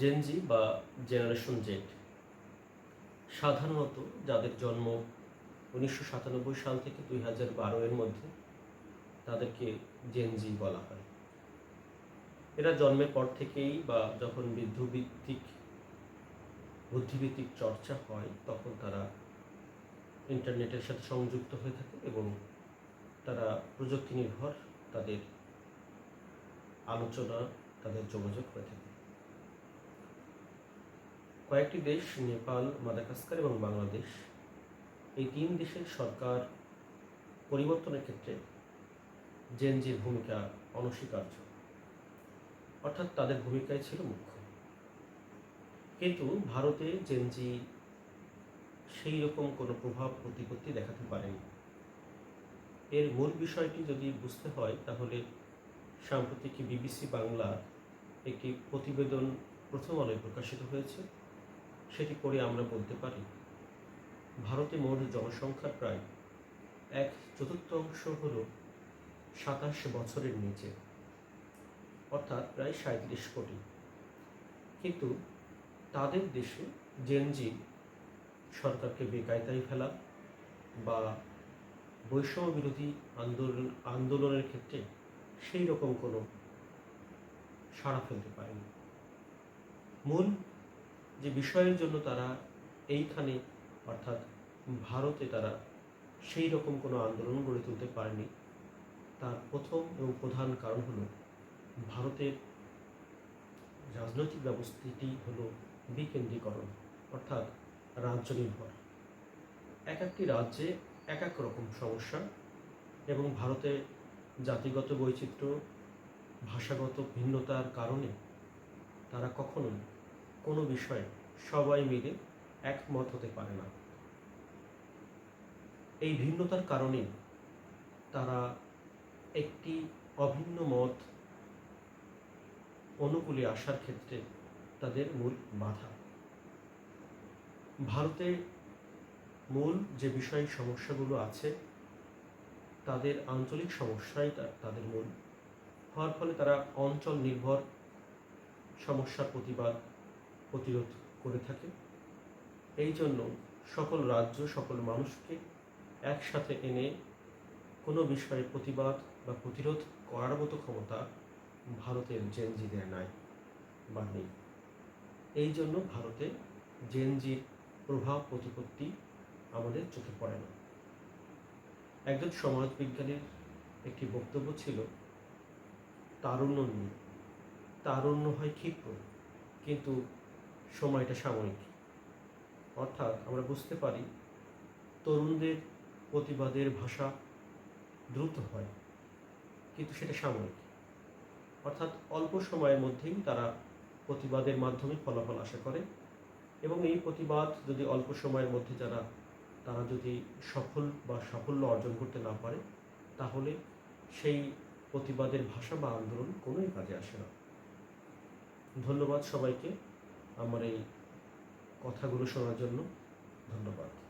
Gen Z বা generation Z সাধারণত যাদের জন্ম উনিশশো সাতানব্বই সাল থেকে দুই হাজার বারো এর মধ্যে তাদেরকে জেনজি বলা হয়। এরা জন্মের পর থেকেই বা যখন বিদ্যুভিত্তিক, বুদ্ধিভিত্তিক চর্চা হয়, তখন তারা ইন্টারনেটের সাথে সংযুক্ত হয়ে থাকে এবং তারা প্রযুক্তি নির্ভর তাদের আলোচনা, তাদের যোগাযোগ হয়ে থাকে। কয়েকটি দেশ, নেপাল, মাদাগাস্কার এবং বাংলাদেশ, এই তিন দেশের সরকার পরিবর্তনের ক্ষেত্রে জেনজির ভূমিকা অনস্বীকার্য। অর্থাৎ তাদের ভূমিকাই ছিল মুখ্য। কিন্তু ভারতে জেনজি সেই রকম কোনো প্রভাব প্রতিপত্তি দেখাতে পারেনি। এর মূল বিষয়টি যদি বুঝতে হয়, তাহলে সাম্প্রতিক বিবিসি বাংলার একটি প্রতিবেদন প্রথম আলোয় প্রকাশিত হয়েছে। সেটি করে আমরা বলতে পারি। ভারতে মোট জনসংখ্যার প্রায় এক চতুর্থাংশ হল সাতাশ বছরের নিচে, অর্থাৎ প্রায় সাঁত্রিশ কোটি। কিন্তু তাদের দেশে জেনজি সরকারকে বেকায়দায় ফেলা বা বৈষম্য বিরোধী আন্দোলন, আন্দোলনের ক্ষেত্রে সেই রকম কোনো সাড়া ফেলতে পারেনি। মূল যে বিষয়ের জন্য তারা এইখানে, অর্থাৎ ভারতে তারা সেই রকম কোনো আন্দোলন গড়ে তুলতে পারেনি। তার প্রথম এবং প্রধান কারণ হলো ভারতের রাজনৈতিক ব্যবস্থাটি হলো বিকেন্দ্রীকরণ, অর্থাৎ রাজ্য নির্ভর এক একটি রাজ্যে এক এক রকম সমস্যা এবং ভারতে জাতিগত বৈচিত্র্য, ভাষাগত ভিন্নতার কারণে তারা কখনোই কোনো বিষয়ে সবাই মিলে একমত হতে পারে না। এই ভিন্নতার কারণে তারা একটি অভিন্ন মত অনুকূলে আসার ক্ষেত্রে তাদের মূল বাধা। ভারতে মূল যে বিষয় সমস্যাগুলো আছে, তাদের আঞ্চলিক সমস্যাই তাদের মূল। হওয়ার ফলে তারা অঞ্চল নির্ভর সমস্যার প্রতিবাদ প্রতিরোধ করে থাকে। এই জন্য সকল রাজ্য, সকল মানুষকে একসাথে এনে কোনো বিষয়ে প্রতিবাদ বা প্রতিরোধ করার মতো ক্ষমতা ভারতের জেনজিদের নাই বা নেই। এই জন্য ভারতে জেনজির প্রভাব, প্রতিপত্তি আমাদের চোখে পড়ে না। একজন সমাজবিজ্ঞানীর একটি বক্তব্য ছিল, তারুণ্য নিয়ে তারুণ্য হয় ক্ষিপ্র, কিন্তু সময়টা সাময়িক। অর্থাৎ আমরা বুঝতে পারি তরুণদের প্রতিবাদের ভাষা দ্রুত হয়, কিন্তু সেটা সাময়িক। অর্থাৎ অল্প সময়ের মধ্যেই তারা প্রতিবাদের মাধ্যমে ফলাফল আশা করে এবং এই প্রতিবাদ যদি অল্প সময়ের মধ্যে যারা, তারা যদি সফল বা সাফল্য অর্জন করতে না পারে, তাহলে সেই প্রতিবাদের ভাষা বা আন্দোলন কোনোই কাজে আসে না। ধন্যবাদ সবাইকে। আমার এই কথাগুলো শোনার জন্য ধন্যবাদ।